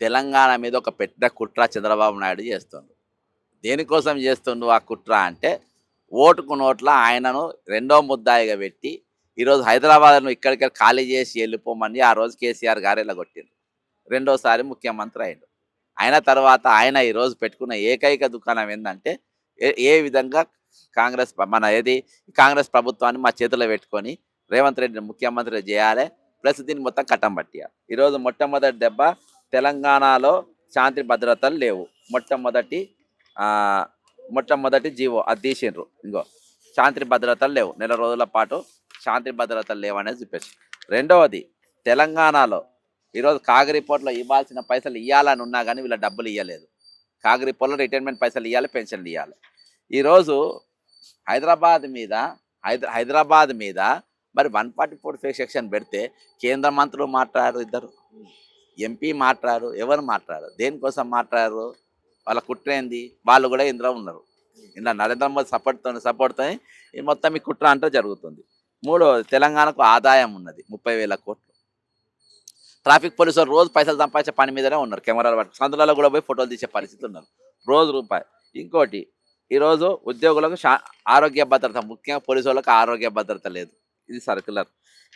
తెలంగాణ మీద ఒక పెద్ద కుట్ర చంద్రబాబు నాయుడు చేస్తుండు. దేనికోసం చేస్తుండు ఆ కుట్ర అంటే ఓటుకు నోట్ల ఆయనను రెండో ముద్దాయిగా పెట్టి ఈరోజు హైదరాబాద్ను ఇక్కడికి ఖాళీ చేసి వెళ్ళిపోమని ఆ రోజు కేసీఆర్ గారు ఇలా కొట్టిండు రెండోసారి ముఖ్యమంత్రి అయిండు అయిన తర్వాత ఆయన ఈరోజు పెట్టుకున్న ఏకైక దుకాణం ఏంటంటే ఏ ఏ విధంగా కాంగ్రెస్ మన ఏది కాంగ్రెస్ ప్రభుత్వాన్ని మా చేతిలో పెట్టుకొని రేవంత్ రెడ్డిని ముఖ్యమంత్రి చేయాలి ప్లస్ దీన్ని మొత్తం కట్టం పట్టియాలి. ఈరోజు మొట్టమొదటి దెబ్బ తెలంగాణలో శాంతి భద్రతలు లేవు. మొట్టమొదటి మొట్టమొదటి జీవో అది తీసిండ్రు. ఇంకో శాంతి భద్రతలు లేవు. నెల రోజుల పాటు శాంతి భద్రతలు లేవు అనేది రెండవది తెలంగాణలో ఈరోజు కాగరిపోట్లో ఇవ్వాల్సిన పైసలు ఇవ్వాలని ఉన్నా కానీ వీళ్ళ డబ్బులు ఇవ్వలేదు కాగరిపోట్లో రిటైర్మెంట్ పైసలు ఇవ్వాలి పెన్షన్లు ఇవ్వాలి ఈరోజు హైదరాబాద్ మీద హైదరా హైదరాబాద్ మీద మరి వన్ ఫార్టీ ఫోర్ సెక్షన్ పెడితే కేంద్ర మంత్రులు మాట్లాడారు ఇద్దరు. ఎంపీ మాట్లాడారు ఎవరు మాట్లాడారు. దేనికోసం మాట్లాడారు? వాళ్ళ కుట్రేంది వాళ్ళు కూడా ఇందులో ఉన్నారు. ఇలా నరేంద్ర మోదీ సపోర్ట్తో సపోర్ట్తో మొత్తం ఈ కుట్ర అంతా జరుగుతుంది. మూడో తెలంగాణకు ఆదాయం ఉన్నది ముప్పై వేల కోట్లు. ట్రాఫిక్ పోలీసులు రోజు పైసలు సంపాదించే పని మీదనే ఉన్నారు కెమెరాలు పట్టు సందులలో కూడా పోయి ఫోటోలు తీసే పరిస్థితి ఉన్నారు. రోజు రూపాయి. ఇంకోటి ఈరోజు ఉద్యోగులకు ఆరోగ్య భద్రత ముఖ్యంగా పోలీసు వాళ్ళకి ఆరోగ్య భద్రత లేదు. ఇది సర్క్యులర్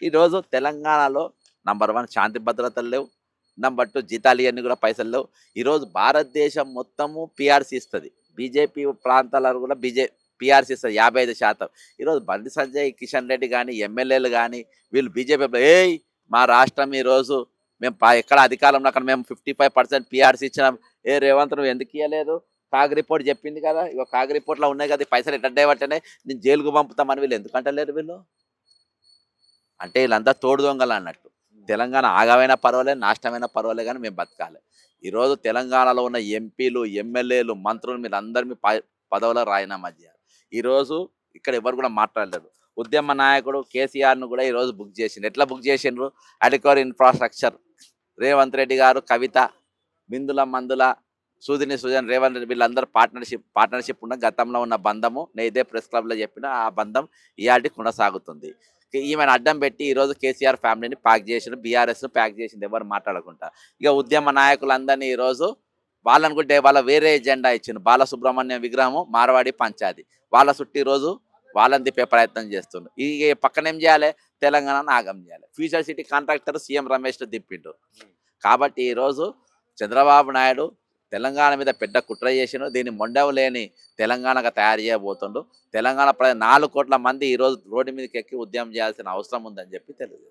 ఈరోజు తెలంగాణలో నంబర్ వన్ శాంతి భద్రతలు లేవు. నెంబర్ టూ జీతాలు ఇవన్నీ కూడా పైసలు ఈరోజు భారతదేశం మొత్తము పిఆర్సీ ఇస్తుంది. బీజేపీ ప్రాంతాలలో కూడా బీజే పిఆర్సీ ఇస్తుంది యాభై ఐదు శాతం. ఈరోజు బండి సంజయ్ కిషన్ రెడ్డి కానీ ఎమ్మెల్యేలు కానీ వీళ్ళు బీజేపీ ఏయ్! మా రాష్ట్రం ఈరోజు మేము ఎక్కడ అధికారంలో అక్కడ మేము ఫిఫ్టీ ఫైవ్ పర్సెంట్ పిఆర్సీ ఇచ్చినాం. ఏ రేవంత్ నువ్వు ఎందుకు ఇవ్వలేదు కాగ్ రిపోర్ట్ చెప్పింది కదా. ఇక కాగ్ రిపోర్ట్లో ఉన్నాయి కదా పైసలు ఎట్లా డైవర్టనే నేను జైలుకు పంపుతామని వీళ్ళు ఎందుకంటలేరు వీళ్ళు? అంటే వీళ్ళంతా తోడు దొంగలు అన్నట్టు. తెలంగాణ ఆగమైనా పర్వాలేదు నాశనమైన పర్వాలేదు కానీ మేము బతకాలి. ఈరోజు తెలంగాణలో ఉన్న ఎంపీలు ఎమ్మెల్యేలు మంత్రులు మీరు అందరు మీ ప- పదవులో రాజీనామా చేయాలి ఈరోజు ఇక్కడ ఎవరు కూడా మాట్లాడలేదు. ఉద్యమ నాయకుడు కేసీఆర్ను కూడా ఈరోజు బుక్ చేసిండు. ఎట్లా బుక్ చేసిండ్రు? అడికోర్ ఇన్ఫ్రాస్ట్రక్చర్. రేవంత్ రెడ్డి గారు కవిత బిందుల మందుల సూదిని సుజన్ రేవంత్ రెడ్డి వీళ్ళందరూ పార్ట్నర్షిప్ పార్ట్నర్షిప్ ఉన్న గతంలో ఉన్న బంధము నేను ఇదే ప్రెస్ క్లబ్లో చెప్పిన ఆ బంధం ఇవాటి కొనసాగుతుంది. ఈమెను అడ్డం పెట్టి ఈరోజు కేసీఆర్ ఫ్యామిలీని ప్యాక్ చేసిన బీఆర్ఎస్ను ప్యాక్ చేసింది ఎవరు మాట్లాడకుండా. ఇక ఉద్యమ నాయకులందరినీ ఈరోజు వాళ్ళని కూడా వాళ్ళ వేరే ఎజెండా ఇచ్చింది బాలసుబ్రహ్మణ్యం విగ్రహము మార్వాడి పంచాయతీ వాళ్ళ చుట్టూ ఈరోజు వాళ్ళని తిప్పే ప్రయత్నం చేస్తుండ్రు ఈ పక్కన ఏం చేయాలి? తెలంగాణను ఆగం చేయాలి. Future city contractor CM Ramesh దింపిండు కాబట్టి ఈరోజు చంద్రబాబు నాయుడు తెలంగాణ మీద పెద్ద కుట్ర చేసిన దీన్ని మొండవ లేని తెలంగాణగా తయారు చేయబోతుండు తెలంగాణ నాలుగు కోట్ల మంది ఈరోజు రోడ్డు మీదకి ఎక్కి ఉద్యమం చేయాల్సిన అవసరం ఉందని చెప్పి తెలియదు